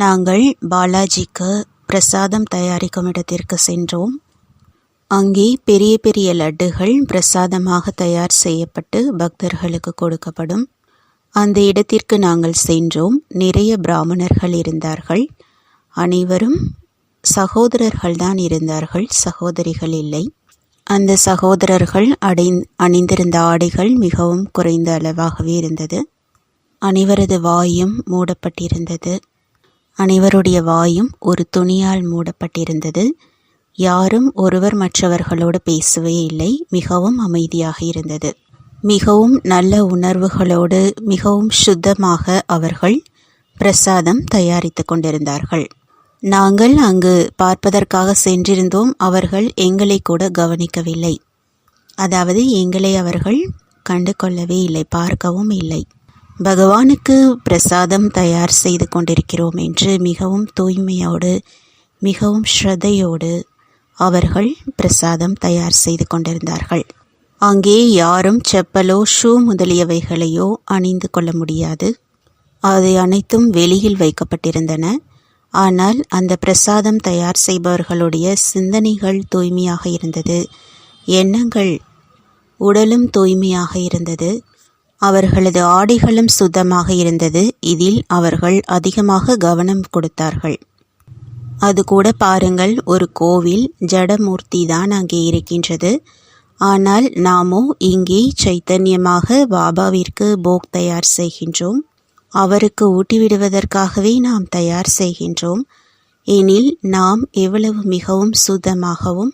நாங்கள் பாலாஜிக்கு பிரசாதம் தயாரிக்கும் இடத்திற்கு சென்றோம். அங்கே பெரிய பெரிய லட்டுகள் பிரசாதமாக தயார் செய்யப்பட்டு பக்தர்களுக்கு கொடுக்கப்படும். அந்த இடத்திற்கு நாங்கள் சென்றோம். நிறைய பிராமணர்கள் இருந்தார்கள். அனைவரும் சகோதரர்கள்தான் இருந்தார்கள். சகோதரிகள் இல்லை. அந்த சகோதரர்கள் அடை அணிந்திருந்த ஆடைகள் மிகவும் குறைந்த அளவாகவே இருந்தது. அனைவரது வாயும் மூடப்பட்டிருந்தது. அனைவருடைய வாயும் ஒரு துணியால் மூடப்பட்டிருந்தது. யாரும் ஒருவர் மற்றவர்களோடு பேசவே இல்லை. மிகவும் அமைதியாக இருந்தது. மிகவும் நல்ல உணர்வுகளோடு மிகவும் சுத்தமாக அவர்கள் பிரசாதம் தயாரித்து கொண்டிருந்தார்கள். நாங்கள் அங்கு பார்ப்பதற்காக சென்றிருந்தோம். அவர்கள் எங்களை கூட கவனிக்கவில்லை. அதாவது எங்களை அவர்கள் கண்டு கொள்ளவே இல்லை பார்க்கவும் இல்லை. பகவானுக்கு பிரசாதம் தயார் செய்து கொண்டிருக்கிறோம் என்று மிகவும் தூய்மையோடு மிகவும் ஸ்ரத்தையோடு அவர்கள் பிரசாதம் தயார் செய்து கொண்டிருந்தார்கள். அங்கே யாரும் செப்பலோ ஷூ முதலியவைகளையோ அணிந்து கொள்ள முடியாது. அதை அனைத்தும் வெளியில் வைக்கப்பட்டிருந்தன. ஆனால் அந்த பிரசாதம் தயார் செய்பவர்களுடைய சிந்தனைகள் தூய்மையாக இருந்தது. எண்ணங்கள் உடலும் தூய்மையாக இருந்தது. அவர்களது ஆடைகளும் சுத்தமாக இருந்தது. இதில் அவர்கள் அதிகமாக கவனம் கொடுத்தார்கள். அது கூட பாருங்கள் ஒரு கோவில் ஜடமூர்த்தி தான் அங்கே இருக்கின்றது. ஆனால் நாமோ இங்கே சைத்தன்யமாக பாபாவிற்கு போக் தயார் செய்கின்றோம். அவருக்கு ஊட்டிவிடுவதற்காகவே நாம் தயார் செய்கின்றோம். எனில் நாம் எவ்வளவு மிகவும் சுத்தமாகவும்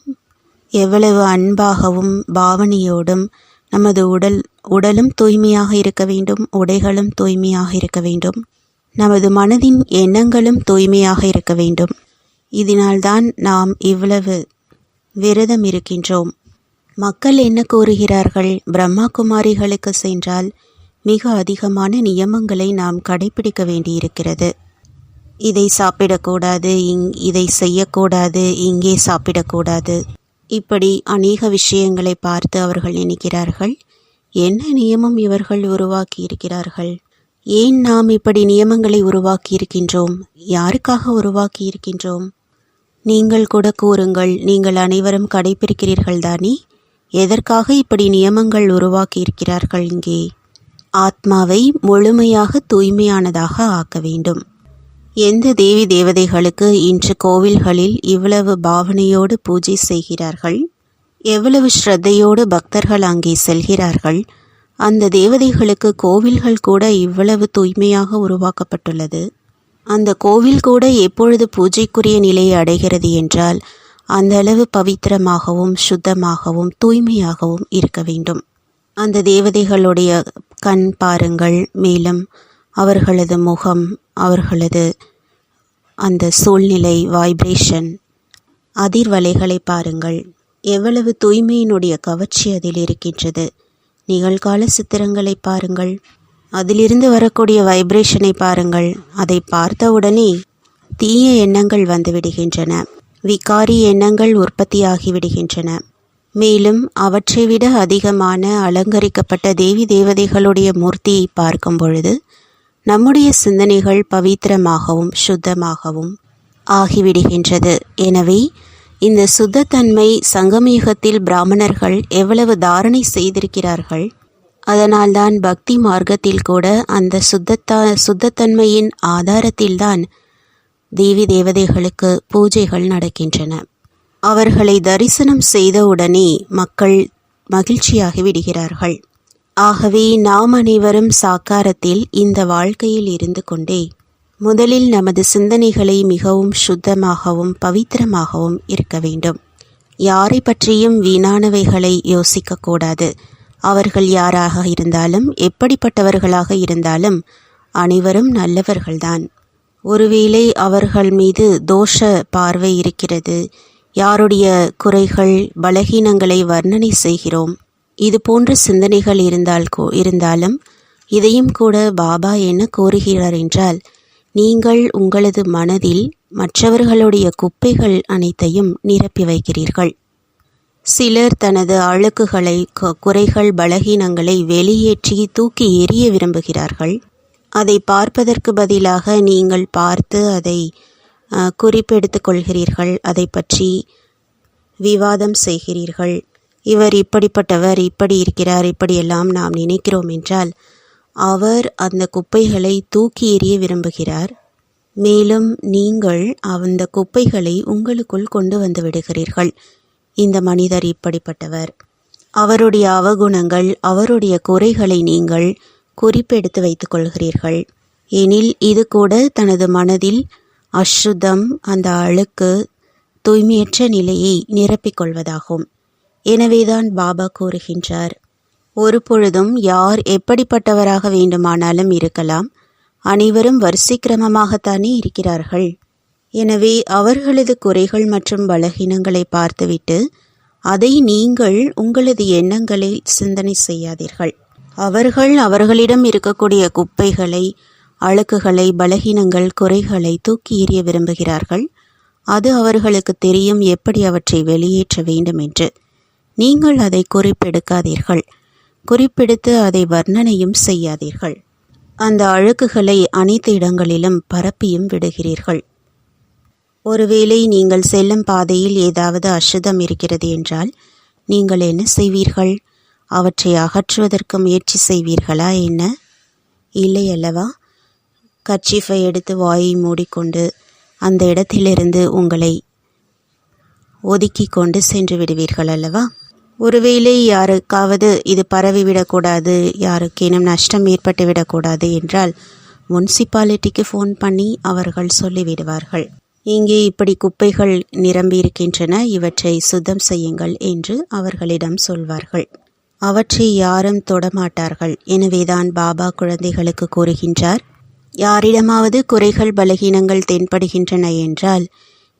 எவ்வளவு அன்பாகவும் பாவனையோடும் நமது உடல் உடலும் தூய்மையாக இருக்க வேண்டும் உடைகளும் தூய்மையாக இருக்க வேண்டும். நமது மனதின் எண்ணங்களும் தூய்மையாக இருக்க வேண்டும். இதனால்தான் நாம் இவ்வளவு விரதம் இருக்கின்றோம். மக்கள் என்ன கூறுகிறார்கள்? பிரம்மா குமாரிகளுக்கு சென்றால் மிக அதிகமான நியமங்களை நாம் கடைபிடிக்க வேண்டியிருக்கிறது. இதை சாப்பிடக்கூடாது இங் இதை செய்யக்கூடாது இங்கே சாப்பிடக்கூடாது. இப்படி அநேக விஷயங்களை பார்த்து அவர்கள் நினைக்கிறார்கள். என்ன நியமம் இவர்கள் உருவாக்கி இருக்கிறார்கள் ஏன் நாம் இப்படி நியமங்களை உருவாக்கி இருக்கின்றோம் யாருக்காக உருவாக்கி இருக்கின்றோம் நீங்கள் கூட கூறுங்கள் நீங்கள் அனைவரும் கடைபிடிக்கிறீர்கள் தானே? எதற்காக இப்படி நியமங்கள் உருவாக்கி இருக்கிறார்கள் இங்கே? ஆத்மாவை முழுமையாக தூய்மையானதாக ஆக்க வேண்டும். எந்த தேவி தேவதைகளுக்கு இன்று கோவில்களில் இவ்வளவு பாவனையோடு பூஜை செய்கிறார்கள்? எவ்வளவு ஸ்ரத்தையோடு பக்தர்கள் அங்கே செல்கிறார்கள்? அந்த தேவதைகளுக்கு கோவில்கள் கூட இவ்வளவு தூய்மையாக உருவாக்கப்பட்டுள்ளது. அந்த கோவில் கூட எப்பொழுது பூஜைக்குரிய நிலையை அடைகிறது என்றால் அந்த அளவு பவித்திரமாகவும் சுத்தமாகவும் தூய்மையாகவும் இருக்க வேண்டும். அந்த தேவதைகளுடைய கண் பாருங்கள். மேலும் அவர்களது முகம் அவர்களது அந்த சூழ்நிலை வைப்ரேஷன் அதிர்வலைகளை பாருங்கள். எவ்வளவு தூய்மையினுடைய கவர்ச்சி அதில் இருக்கின்றது? நிகழ்கால சித்திரங்களை பாருங்கள். அதிலிருந்து வரக்கூடிய வைப்ரேஷனை பாருங்கள். அதை பார்த்தவுடனே தீய எண்ணங்கள் வந்துவிடுகின்றன விகாரி எண்ணங்கள் உற்பத்தியாகி விடுகின்றன. மேலும் அவற்றை விட அதிகமான அலங்கரிக்கப்பட்ட தேவி தேவதைகளுடைய மூர்த்தியை பார்க்கும் பொழுது நம்முடைய சிந்தனைகள் பவித்திரமாகவும் சுத்தமாகவும் ஆகிவிடுகின்றது. எனவே இந்த சுத்தத்தன்மை சங்கமயுகத்தில் பிராமணர்கள் எவ்வளவு தாரணை செய்திருக்கிறார்கள்? அதனால்தான் பக்தி மார்க்கத்தில் கூட அந்த சுத்தத்தா சுத்தத்தன்மையின் ஆதாரத்தில்தான் தேவி தேவதைகளுக்கு பூஜைகள் நடக்கின்றன. அவர்களை தரிசனம் செய்தவுடனே மக்கள் மகிழ்ச்சியாகி விடுகிறார்கள். ஆகவே நாம் அனைவரும் சாக்காரத்தில் இந்த வாழ்க்கையில் இருந்து கொண்டே முதலில் நமது சிந்தனைகளை மிகவும் சுத்தமாகவும் பவித்திரமாகவும் இருக்க வேண்டும். யாரை பற்றியும் வீணானவைகளை யோசிக்கக்கூடாது. அவர்கள் யாராக இருந்தாலும் எப்படிப்பட்டவர்களாக இருந்தாலும் அனைவரும் நல்லவர்கள்தான். ஒருவேளை அவர்கள் மீது தோஷ பார்வை இருக்கிறது. யாருடைய குறைகள் பலகீனங்களை வர்ணனை செய்கிறோம். இது போன்ற சிந்தனைகள் இருந்தால் இருந்தாலும் இதையும் கூட பாபா என்ன கோருகிறார் என்றால் நீங்கள் உங்களது மனதில் மற்றவர்களுடைய குப்பைகள் அனைத்தையும் நிரப்பி வைக்கிறீர்கள். சிலர் தனது அழுக்குகளை குறைகள் பலகீனங்களை வெளியேற்றி தூக்கி எறிய விரும்புகிறார்கள். அதை பார்ப்பதற்கு பதிலாக நீங்கள் பார்த்து அதை குறிப்பெடுத்து குறிப்பெடுத்துக் கொள்கிறீர்கள். அதை பற்றி விவாதம் செய்கிறீர்கள். இவர் இப்படிப்பட்டவர் இப்படி இருக்கிறார் இப்படியெல்லாம் நாம் நினைக்கிறோம் என்றால் அவர் அந்த குப்பைகளை தூக்கி எறிய விரும்புகிறார். மேலும் நீங்கள் அந்த குப்பைகளை உங்களுக்குள் கொண்டு வந்து விடுகிறீர்கள். இந்த மனிதர் இப்படிப்பட்டவர். அவருடைய அவகுணங்கள் அவருடைய குறைகளை நீங்கள் குறிப்பெடுத்து வைத்துக் கொள்கிறீர்கள். எனில் இது கூட தனது மனதில் அசுத்தம் அந்த அழுக்கு தூய்மையற்ற நிலையை நிரப்பிக் கொள்வதாகும். எனவேதான் பாபா கூறுகின்றார் ஒரு பொழுதும் யார் எப்படிப்பட்டவராக வேண்டுமானாலும் இருக்கலாம். அனைவரும் வரிசை கிரமமாகத்தானே இருக்கிறார்கள். எனவே அவர்களது குறைகள் மற்றும் பலகீனங்களை பார்த்துவிட்டு அதை நீங்கள் உங்களது எண்ணங்களில் சிந்தனை செய்யாதீர்கள். அவர்கள் அவர்களிடம் இருக்கக்கூடிய குப்பைகளை அழுக்குகளை பலகீனங்கள் குறைகளை தூக்கி எறிய விரும்புகிறார்கள். அது அவர்களுக்கு தெரியும் எப்படி அவற்றை வெளியேற்ற வேண்டும் என்று நீங்கள் அதை குறிப்பெடுக்காதீர்கள். குறிப்பெடுத்து அதை வர்ணனையும் செய்யாதீர்கள். அந்த அழுக்குகளை அனைத்து இடங்களிலும் பரப்பியும் விடுகிறீர்கள். ஒருவேளை நீங்கள் செல்லும் பாதையில் ஏதாவது அசுதம் இருக்கிறது என்றால் நீங்கள் என்ன செய்வீர்கள்? அவற்றை அகற்றுவதற்கு முயற்சி செய்வீர்களா என்ன? இல்லை அல்லவா? கர்ச்சீஃபை எடுத்து வாயை மூடிக்கொண்டு அந்த இடத்திலிருந்து உங்களை ஒதுக்கி கொண்டு சென்று விடுவீர்கள் அல்லவா? ஒருவேளை யாருக்காவது இது பரவிவிடக்கூடாது யாருக்கேனும் நஷ்டம் ஏற்பட்டு விடக்கூடாது என்றால் முன்சிபாலிட்டிக்கு ஃபோன் பண்ணி அவர்கள் சொல்லிவிடுவார்கள். இங்கே இப்படி குப்பைகள் நிரம்பி இருக்கின்றன இவற்றை சுத்தம் செய்யுங்கள் என்று அவர்களிடம் சொல்வார்கள். அவற்றை யாரும் தொடமாட்டார்கள். எனவேதான் பாபா குழந்தைகளுக்கு கூறுகின்றார் யாரிடமாவது குறைகள் பலகீனங்கள் தென்படுகின்றன என்றால்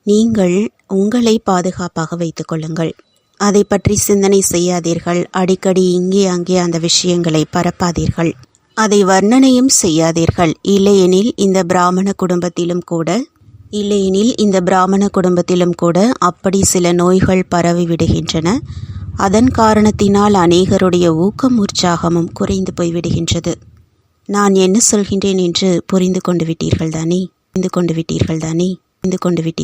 நீங்கள் உங்களை பாதுகாப்பாக வைத்துக் கொள்ளுங்கள். அதை பற்றி சிந்தனை செய்யாதீர்கள். அடிக்கடி இங்கே அங்கே அந்த விஷயங்களை பரப்பாதீர்கள். அதை வர்ணனையும் செய்யாதீர்கள். இல்லையெனில் இந்த பிராமண குடும்பத்திலும் கூட இல்லையெனில் இந்த பிராமண குடும்பத்திலும் கூட அப்படி சில நோய்கள் பரவி விடுகின்றன. அதன் காரணத்தினால் அநேகருடைய ஊக்கம் உற்சாகமும் குறைந்து போய்விடுகின்றது நான் என்ன சொல்கின்றேன் என்று புரிந்து கொண்டு விட்டீர்கள் தானே? புரிந்து கொண்டு விட்டீர்கள் தானே? புரிந்து கொண்டு விட்டீர்கள்.